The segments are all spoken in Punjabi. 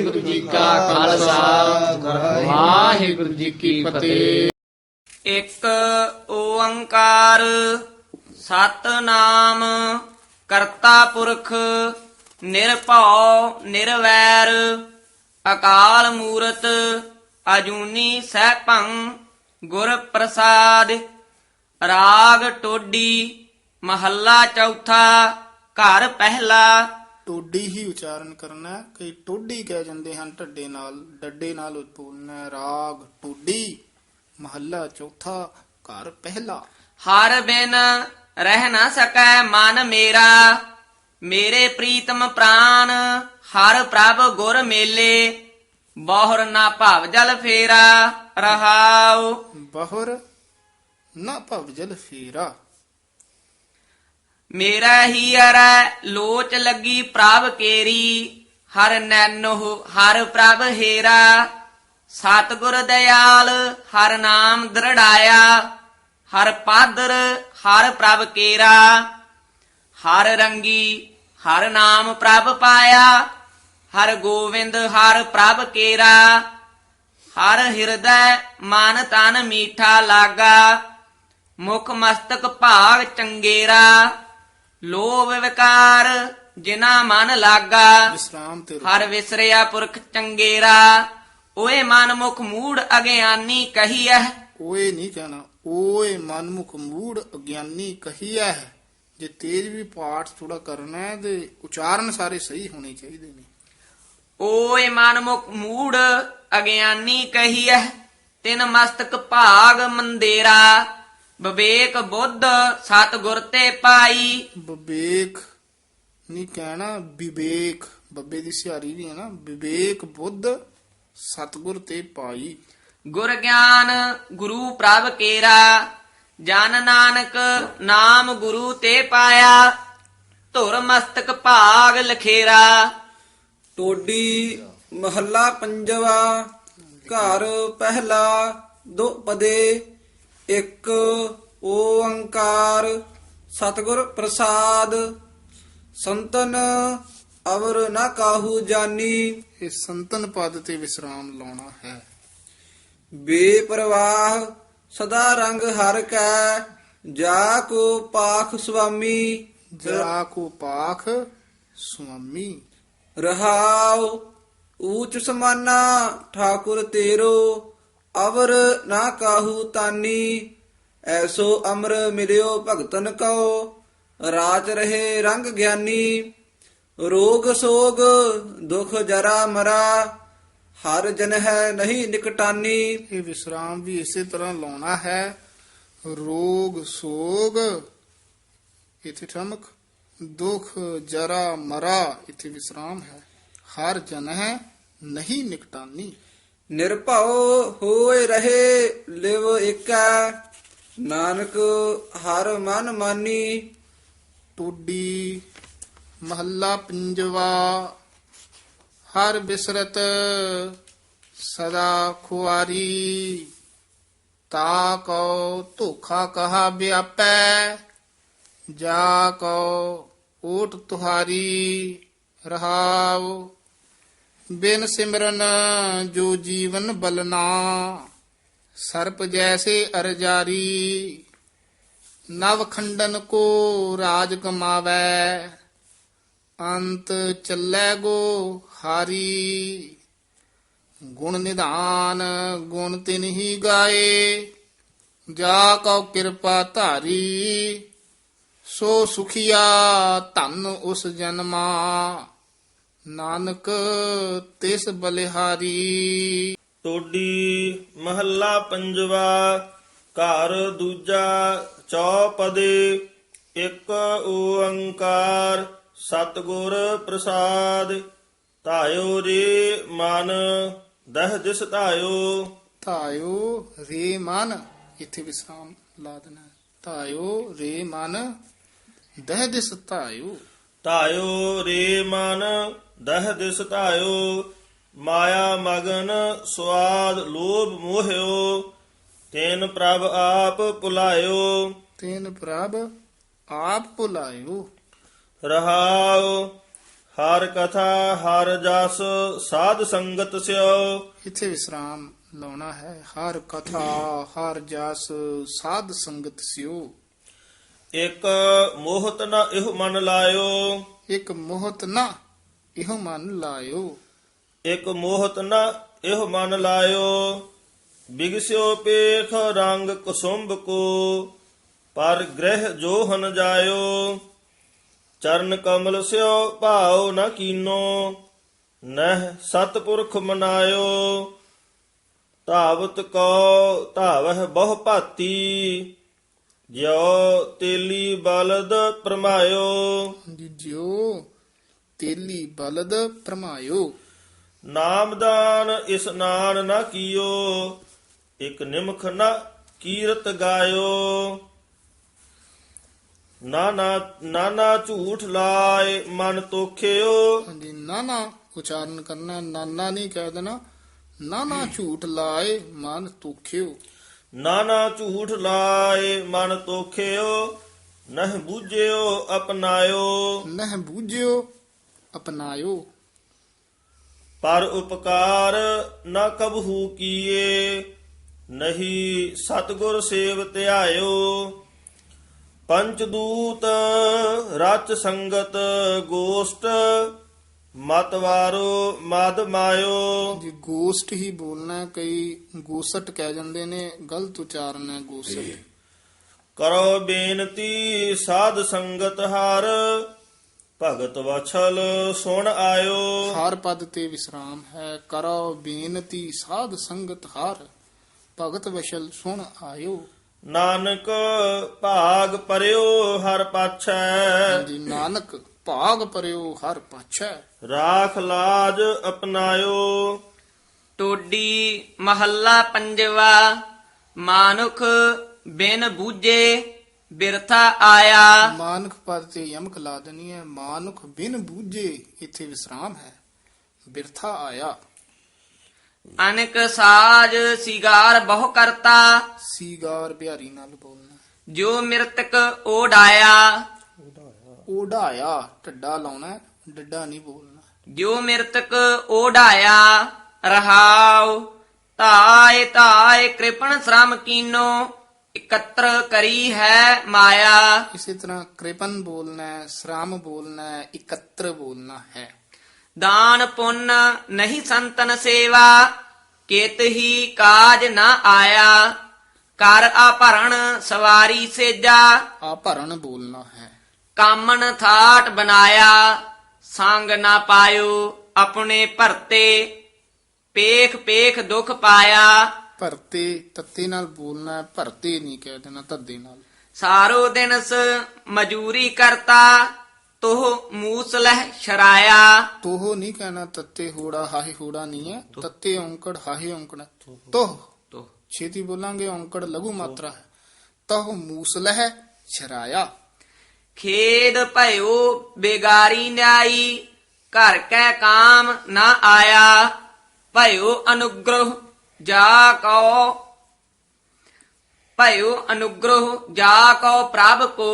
ਵਾਹਿਗੁਰੂ ਜੀ ਕਾ ਖਾਲਸਾ। ਵਾਹਿਗੁਰੂ ਜੀ ਕੀ ਫਤਿਹ। ਇੱਕ ਓੰਕਾਰ ਸਤਨਾਮ ਕਰਤਾ ਪੁਰਖ ਨਿਰਭਉ ਨਿਰਵੈਰ ਅਕਾਲ ਮੂਰਤ ਅਜੂਨੀ ਸੈਭੰ ਗੁਰ ਪ੍ਰਸਾਦ ਰਾਗ ਟੋਡੀ ਮਹੱਲਾ ਚੌਥਾ ਘਰ ਪਹਿਲਾ ਟੋਡੀ ਹੀ ਉਚਾਰਨ ਕਰਨਾ ਹੈ। ਕਈ ਟੋਡੀ ਕਹਿ ਜਾਂਦੇ ਹਨ ਢੱਡੇ ਨਾਲ ਡੱਡੇ ਨਾਲ ਹੈ। ਰਾਗ ਟੋਡੀ ਮਹੱਲਾ ਚੌਥਾ ਘਰ ਪਹਿਲਾ ਹਰ ਬਿਨ ਰਹਿ ਨਾ ਸਕੈ ਮਨ ਮੇਰਾ ਮੇਰੇ ਪ੍ਰੀਤਮ ਪ੍ਰਾਨ ਹਰ ਪ੍ਰਭ ਗੁਰ ਮੇਲੇ ਬਹੁਰ ਨਾ ਭਵ ਜਲ ਫੇਰਾ ਰਹਾਉ ਬਹੁਰ ਨਾ ਭਵ ਜਲ ਫੇਰਾ ਮੇਰਾ ਹੀ ਅਰੈ, ਲੋਚ ਲੱਗੀ ਪ੍ਰਭ ਕੇਰੀ, ਹਰ ਨੈਨੋ ਹਰ ਪ੍ਰਭ ਹੇਰਾ। ਸਤਿਗੁਰ ਦਇਆਲ, ਹਰ ਨਾਮ ਦ੍ਰਿੜਾਇਆ, ਹਰ ਪਾਦਰ, ਹਰ ਪ੍ਰਭ ਕੇਰਾ। ਹਰ ਰੰਗੀ, ਹਰ ਨਾਮ ਪ੍ਰਭ ਪਾਇਆ, ਹਰ ਗੋਵਿੰਦ, ਹਰ ਪ੍ਰਭ ਕੇਰਾ। ਹਰ ਹਿਰਦੈ, ਮਨ ਤਨ ਮੀਠਾ ਲਾਗਾ, ਮੁਖ ਮਸਤਕ ਭਾਗ ਚੰਗੇਰਾ। ਲੋਭ ਵਿਕਾਰ ਜਿਨਾ ਮਨ ਲਾਗਾ ਵਿਸਰਾਮ ਤੇ। ਹਰ ਵਿਸਰਿਆ ਪੁਰਖ ਚੰਗੇਰਾ। ਓਏ ਮਨ ਮੁਖ ਮੂੜ ਅਗਿਆਨੀ ਕਹੀਐ। ਓਏ ਨਹੀਂ ਕਹਿਣਾ ਓਏ ਮਨਮੁਖ ਮੂੜ ਅਗਿਆਨੀ ਕਹੀਐ। ਜੇ ਤੇਜ ਵੀ ਪਾਠ ਥੋੜਾ ਕਰਨਾ ਹੈ ਤੇ ਉਚਾਰਨ ਸਾਰੇ ਸਹੀ ਹੋਣੇ ਚਾਹੀਦੇ ਨੇ। ਓਏ ਮਨ ਮੁਖ ਮੂੜ ਅਗਿਆਨੀ ਕਹੀਐ। ਤਿਨ ਮਸਤਕ ਭਾਗ ਮੰਦੇਰਾ। ਵਿਵੇਕ ਬੁੱਧ ਸਤਿਗੁਰ ਤੇ ਪਾਈ। ਵਿਵੇਕ ਨਹੀਂ ਕਹਿਣਾ ਵਿਵੇਕ ਬੱਬੇ ਦੀ ਸਿਹਾਰੀ ਵੀ ਹੈ ਨਾ ਵਿਵੇਕ ਬੁੱਧ ਸਤਗੁਰ ਤੇ ਪਾਈ। ਗੁਰ ਗਿਆਨ ਗੁਰੂ ਪ੍ਰਭ ਕੇਰਾ ਜਨ ਨਾਨਕ ਨਾਮ ਗੁਰੂ ਤੇ ਪਾਇਆ ਧੁਰ ਮਸਤਕ ਭਾਗ ਲਖੇਰਾ। ਟੋਡੀ ਮਹੱਲਾ ਪੰਜਵਾ ਘਰ ਪਹਿਲਾ ਦੋ ਪਦੇ ਇੱਕ ਓੰਕਾਰ ਸਤਿਗੁਰ ਪ੍ਰਸਾਦ ਸੰਤਨ ਅਵਰ ਨਾ ਕਾਹੂ ਜਾਨੀ। ਇਹ ਸੰਤਨ ਪਦ ਤੇ ਵਿਸਰਾਮ ਲਾਉਣਾ ਹੈ। ਬੇਪਰਵਾਹ ਸਦਾ ਰੰਗ ਹਰ ਕੈ ਜਾ ਕੋ ਪਾਖ ਸੁਆਮੀ। ਜਰਾ ਕੋ ਪਾਖ ਸੁਆਮੀ। ਰਹਾਉ ਊਚ ਸਮਾਨਾ ਠਾਕੁਰ ਤੇਰੋ। ਅਵਰ ਨਾ ਕਾਹੂ ਤਾਨੀ, ਐਸੋ ਅਮਰ ਮਿਲਿਓ ਭਗਤਨ ਕਉ। ਰਾਜ ਰਹੇ ਰੰਗ ਗਿਆਨੀ, ਰੋਗ ਸੋਗ ਦੁਖ ਜਰਾ ਮਰਾ। ਹਰ ਜਨ ਹੈ ਨਹੀਂ ਨਿਕਟਾਨੀ। ਇਹ ਵਿਸਰਾਮ ਵੀ ਇਸੇ ਤਰ੍ਹਾਂ ਲਾਉਣਾ ਹੈ। ਰੋਗ ਸੋਗ, ਇਥੇ ਠਮਕ। ਦੁਖ ਜਰਾ ਮਰਾ, ਇਥੇ ਵਿਸਰਾਮ ਹੈ। ਹਰ ਜਨ ਹੈ ਨਹੀਂ ਨਿਕਟਾਨੀ। ਨਿਰਭਉ ਹੋਏ ਰਹੇ, ਲਿਵ ਏਕੈ ਨਾਨਕ ਹਰ ਮਨ ਮਾਨੀ, ਟੋਡੀ। ਮਹੱਲਾ ਪੰਜਵਾ, ਹਰ ਬਿਸਰਤ ਸਦਾ ਖੁਆਰੀ। ਤਾ ਕੋ ਧੋਖਾ ਕਹਾ ਵਿਆਪੈ, ਜਾ ਕੋ ਓਟ ਤੁਹਾਰੀ ਰਹਾਉ। ਬਿਨ ਸਿਮਰਨ ਜੋ ਜੀਵਨ ਬਲਨਾ, ਸਰਪ ਜੈਸੇ ਅਰਜਾਰੀ, ਨਵ ਖੰਡਨ ਕੋ ਰਾਜ ਕਮਾਵੈ, ਅੰਤ ਚੱਲੈ ਗੋ ਹਾਰੀ। ਗੁਣ ਨਿਧਾਨ, ਗੁਣ ਤਿਨ ਹੀ ਗਾਏ, ਜਾ ਕਉ ਕਿਰਪਾ ਧਾਰੀ। ਸੋ ਸੁਖੀਆ ਧਨ ਉਸ ਜਨਮਾ। ਨਾਨਕ ਤਿਸ ਬਲਿਹਾਰੀ। ਟੋਡੀ ਮਹੱਲਾ ਪੰਜਵਾ ਘਰ ਦੂਜਾ ਚੌਪਦੇ ਇੱਕ ਓੰਕਾਰ ਸਤਿਗੁਰ ਪ੍ਰਸਾਦ। ਧਾਇਓ ਰੇ ਮਨ ਦਹ ਦਿਸ ਧਾਇਓ। ਧਾਇਓ ਰੇ ਮਨ ਇੱਥੇ ਵਿਸਰਾਮ ਲਾ ਦੇਣਾ। ਧਾਇਓ ਰੇ ਮਨ ਦਹ ਦਿਸ ਧਾਇਓ। ਧਾਇਓ ਰੇ ਮਨ ਦਹ ਦਿਸ ਧਾਇਓ ਮਾਇਆ ਮਗਨ ਸਵਾਦ ਲੋਭ ਮੋਹਿਓ ਤੈਨ ਪ੍ਰਭ ਆਪ ਭੁਲਾਇਓ। ਤੈਨ ਪ੍ਰਭ ਆਪ ਭੁਲਾਇਓ। ਰਹਾਉ ਹਰ ਕਥਾ ਹਰ ਜਸ ਸਾਧ ਸੰਗਤ ਸਿਓ। ਇੱਥੇ ਵਿਸਰਾਮ ਲਾਉਣਾ ਹੈ। ਹਰ ਕਥਾ ਹਰ ਜਸ ਸਾਧ ਸੰਗਤ ਸਿਓ। ਇਕ ਮੋਹਤ ਨ ਇਹ ਮਨ ਲਾਇਓ। ਇੱਕ ਮੋਹਤ ਨਾ ਇਹੋ ਮਨ ਲਾਇਓ। ਇਕ ਮੋਹਤ ਨ ਇਹ ਮਨ ਲਾਇਓ। ਬਿਗਸਿਓ ਪੇਖ ਰੰਗ ਕੁਸੁੰਭ ਕੋ ਪਰ ਗ੍ਰਹਿ ਜੋਹਨ ਜਾਇਓ। ਚਰਨ ਕਮਲ ਸਿਓ ਭਾਉ ਨ ਕੀਨੋ ਨਹਿ ਸਤਪੁਰਖ ਮਨਾਇਓ। ਧਾਵਤ ਕੋ ਧਾਵਹਿ ਬਹੁ ਭਾਤੀ ਜਿਉ ਤੇਲੀ ਬਲਦ ਪਰਮਾਇਓ। ਜੀ ਜਿਉ। ਤੇਲੀ ਬਲਦ ਪਰਮਾਇਓ। ਨਾਮਦਾਨ ਇਸਨਾਨ ਨਾ ਕੀਓ ਇਕ ਨਿਮਖ ਨਾ ਕੀਰਤ ਗਾਇਓ। ਨਾਨਾ ਨਾਨਾ ਝੂਠ ਲਾਏ ਮਨ ਤੋਖਿਓ। ਹਾਂਜੀ ਨਾਨਾ ਉਚਾਰਨ ਕਰਨਾ ਨਾਨਾ ਨਹੀਂ ਕਹਿ ਦੇਣਾ। ਨਾਨਾ ਝੂਠ ਲਾਏ ਮਨ ਤੁਖਿਓ। ਨਾਨਾ ਝੂਠ ਲਾਏ ਮਨ ਤੋਖਿਓ ਨਹ ਬੂਝਿਓ ਅਪਨਾਇਓ ਨਹਿ ਬੂਝਿਓ ਅਪਨਾਇਓ। ਪਰ ਉਪਕਾਰ ਨਾ ਕਬਹੂ ਕੀਏ ਨਹੀਂ ਸਤਗੁਰ ਸੇਵ ਧਿਆਇਓ। ਪੰਚ ਦੂਤ ਰਚ ਸੰਗਤ ਗੋਸ਼ਟ ਮਤਵਾਰੋ ਮਦ ਮਾਇਓ। ਜੀ ਗੋਸਟ ਹੀ ਬੋਲਣਾ ਕਈ ਗੋਸਟ ਕਹਿ ਜਾਂਦੇ ਨੇ ਗਲਤ ਉਚਾਰਨ ਹੈ ਗੋਸਟ। ਕਰੋ ਬੇਨਤੀ ਸਾਧ ਸੰਗਤ ਹਰ ਭਗਤ ਵਛਲ ਸੁਣ ਆਇਓ। ਹਰ ਪਦ ਤੇ ਵਿਸਰਾਮ ਹੈ ਕਰੋ ਬੇਨਤੀ ਸਾਧ ਸੰਗਤ ਹਰ। ਭਗਤ ਵਸ਼ਲ ਸੁਣ ਆਇਓ। ਨਾਨਕ ਭਾਗ ਪਰਿਓ ਹਰ ਪਾਛੈ। ਜੀ ਨਾਨਕ ਭਾਗ ਪਰਿਓ ਹਰ ਪਾਛੈ। ਰਾਖ ਲਾਜ ਅਪਨਾਇਓ। ਟੋਡੀ ਮਹੱਲਾ ਪੰਜਵਾ ਮਾਨੁਖ ਬਿਨ ਬੂਝੇ ਬਿਰਥਾ ਆਇਆ। ਮਾਨੁਖ ਪਦ ਤੇ ਯਮਕ ਲਾ ਦੇਣੀ ਹੈ ਮਾਨੁਖ ਬਿਨ ਬੂਝੇ ਇੱਥੇ ਵਿਸਰਾਮ ਹੈ। ਬਿਰਥਾ ਆਇਆ। ਅਨਕ ਸਾਜ ਸਿਗਾਰ ਬਹੁ ਕਰਤਾ। ਸੀਗਾਰ ਬਿਹਾਰੀ ਨਾਲ ਬੋਲਣਾ। ਜੋ ਮਿਰਤਕ ਓਡਾਇਆ ਓਢਾਇਆ ਢੱਡਾ ਲਾਉਣਾ ਹੈ, ਡੱਡਾ ਨਹੀਂ ਬੋਲਣਾ। ਜੋ ਮਿਰਤਕ ਓਢਾਇਆ ਰਹਾਉ ਧਾਇ ਧਾਇ ਕਿਰਪਣ ਸ਼ਰਮ ਕੀਨੋ। ਇਕੱਤਰ ਕਰੀ ਹੈ ਮਾਇਆ। ਇਸੇ ਤਰ੍ਹਾਂ ਕ੍ਰਿਪਨ ਬੋਲਣਾ ਹੈ ਸ਼੍ਰਾਮ ਬੋਲਣਾ ਹੈ ਇਕੱਤਰ ਬੋਲਣਾ ਹੈ। ਦਾਨ ਪੁੰਨ ਨਹੀਂ ਸੰਤਨ ਸੇਵਾ ਕਿਤ ਹੀ ਕਾਜ ਨਾ ਆਇਆ। ਕਰ ਆਪਰਣ ਸਵਾਰੀ ਸੇਜਾ। ਆ ਭਰਨ ਬੋਲਣਾ ਹੈ। ਕਾਮਨ ਥਾਟ ਬਣਾਇਆ ਸੰਗ ਨਾ ਪਾਇਓ ਆਪਣੇ ਭਰਤੇ। ਪੇਖ ਪੇਖ ਦੁਖ ਪਾਇਆ। ਭਰਤੇ ਤੱਤੇ ਨਾਲ ਬੋਲਣਾ ਭਰਤੇ ਨਹੀਂ ਕਹਿ ਦੇਣਾ ਤੱਦੇ ਨਾਲ। ਸਾਰੋ ਦਿਨਸ ਮਜੂਰੀ ਕਰਤਾ ਤੋਹ ਮੂਸਲਹ ਸ਼ਰਾਇਆ। ਤੋਹ ਨਹੀਂ ਕਹਿਣਾ ਤੱਤੇ ਹੋੜਾ ਹਾਹੇ ਹੋੜਾ ਨਹੀਂ ਹੈ ਤੱਤੇ ਔਂਕੜ ਹਾਹੇ ਔਂਕੜ ਤੋਹ। ਤੋਹ। ਛੇਤੀ ਬੋਲਾਂਗੇ ਔਂਕੜ ਲਘੂ ਮਾਤਰਾ ਹੈ। ਤਹ ਮੂਸਲਹ ਛਰਾਇਆ ਖੇਦ ਭਇਓ ਬੇਗਾਰੀ ਨਿਆਈ ਘਰ ਕੈ ਕਾਮ ਨਾ ਆਇਆ। ਭਇਓ ਅਨੁਗ੍ਰਹ ਜਾ ਕਉ ਭਇਓ ਅਨੁਗ੍ਰਹ ਜਾ ਕਉ ਪ੍ਰਭ ਕੋ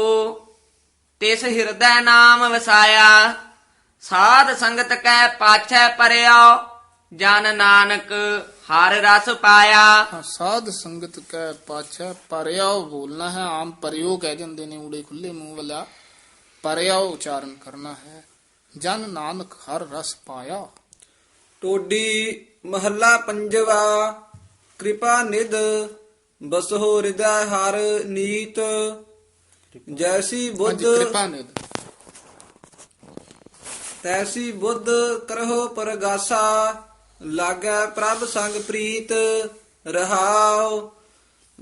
ਤਿਸ ਹਿਰਦੈ ਨਾਮ ਵਸਾਇਆ। ਸਾਧ ਸੰਗਤ ਕੈ ਪਾਛੈ ਪਰਿਓ ਜਨ ਨਾਨਕ ਹਰ ਰਸ ਪਾਇਆ। ਸਾਧ ਸੰਗਤ ਕੈ ਪਾਛੈ ਪਰਿਆਉ ਬੋਲਣਾ ਹੈ ਆਮ ਪਰਿਓ ਕਹਿ ਜਾਂਦੇ ਨੇ ਊੜੇ ਖੁੱਲੇ ਮੂੰਹ ਵਾਲਾ। ਪਰਿਆਉ ਉਚਾਰਨ ਕਰਨਾ ਹੈ ਜਨ ਨਾਨਕ ਹਰ ਰਸ ਪਾਇਆ। ਟੋਡੀ ਮਹੱਲਾ ਪੰਜਵਾ ਕਿਰਪਾ ਨਿਧ ਬਸਹੁ ਹਿਰਦੈ ਹਰ ਨੀਤ। ਜੈਸੀ ਬੁੱਧ ਕਿਰਪਾ ਨਿਧ। ਤੈਸੀ ਬੁੱਧ ਕਰਹੁ ਪਰਗਾਸਾ ਲਾਗੈ ਪ੍ਰਭ ਸੰਗ ਪ੍ਰੀਤ ਰਹਾਉ।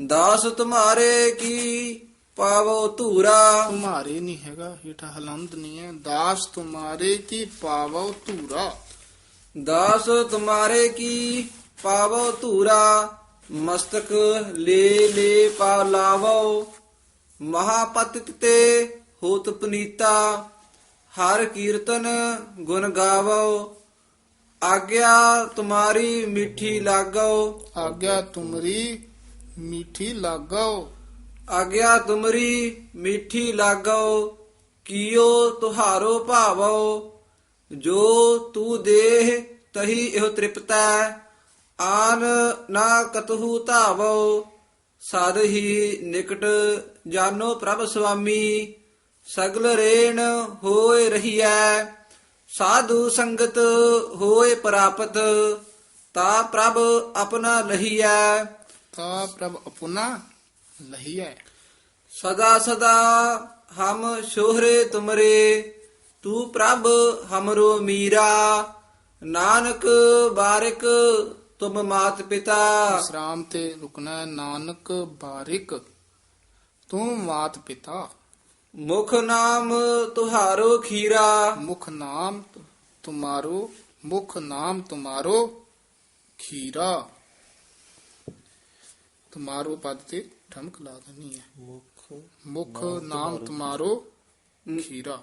ਦਾਸ ਤੁਮਾਰੇ ਕੀ ਪਾਵੋ ਧੂਰਾ। ਤੁਮਾਰੇ ਨਹੀਂ ਹੈਗਾ ਹੀਠਾ ਹਲੰਦ ਨਹੀਂ ਹੈ। ਦਾਸ ਤੁਮਾਰੇ ਕੀ ਪਾਵੋ ਧੂਰਾ। ਦਾਸ ਤੁਮਾਰੇ ਕੀ ਪਾਵੋ ਧੂਰਾ ਮਸਤਕ ਲੈ ਲੈ ਪਾ ਲਾਵੋ। ਮਹਾਪਤਿਤ ਤੇ ਹੋਤ ਪਨੀਤਾ ਹਰ ਕੀਰਤਨ ਗੁਣ ਗਾਵੋ। ਆਗਿਆ ਤੁਮਾਰੀ ਮਿੱਠੀ ਲਾਗੋ। ਆਗਿਆ ਤੁਮਰੀ ਮੀਠੀ ਲਾਗੋ। ਆਗਿਆ ਤੁਮਰੀ ਮਿੱਠੀ ਲਾਗੋ ਕੀਓ ਤੁਹਾਰੋ ਭਾਵੋ। ਜੋ ਤੂ ਦੇਹ ਤਹੀ ਇਹੋ ਤ੍ਰਿਪਤੈ ਆਨ ਨਾ ਕਤਹੂ ਧਾਵੋ ਸਦ ਹੀ ਨਿਕਟ ਜਾਨੋ ਪ੍ਰਭ ਸੁਆਮੀ ਸਗਲ ਰੇਣ ਹੋਏ ਰਹੀਐ ਸਾਧੂ ਸੰਗਤ ਹੋਏ ਪ੍ਰਾਪਤ ਤਾ ਪ੍ਰਭ ਆਪਣਾ ਲਹੀਐ। ਤਾ ਪ੍ਰਭ ਅਪੁਨਾ ਲਹੀਐ। ਸਦਾ ਸਦਾ ਹਮ ਸ਼ੋਹਰੇ ਤੁਮਰੇ ਤੂੰ ਪ੍ਰਭ ਹਮਰੋ ਮੀਰਾ ਨਾਨਕ ਬਾਰਿਕ ਤੁਮ ਮਾਤ ਪਿਤਾ। ਵਿਸਰਾਮ ਤੇ ਰੁਕਣਾ ਹੈ। ਨਾਨਕ ਬਾਰਿਕ ਤੂੰ ਮਾਤ ਪਿਤਾ। ਮੁਖ ਨਾਮ ਤੁਹਾਰੋ ਖੀਰਾ। ਮੁਖ ਨਾਮ ਤੁਮਾਰੋ ਮੁਖ ਨਾਮ ਤੁਮਾਰੋ ਖੀਰਾ। ਤੁਮਾਰੋ ਪਦ ਤੇ ਠਮਕ ਲਾ ਦੇਣੀ ਹੈ। ਮੁਖ ਨਾਮ ਤੁਮਾਰੋ ਖੀਰਾ।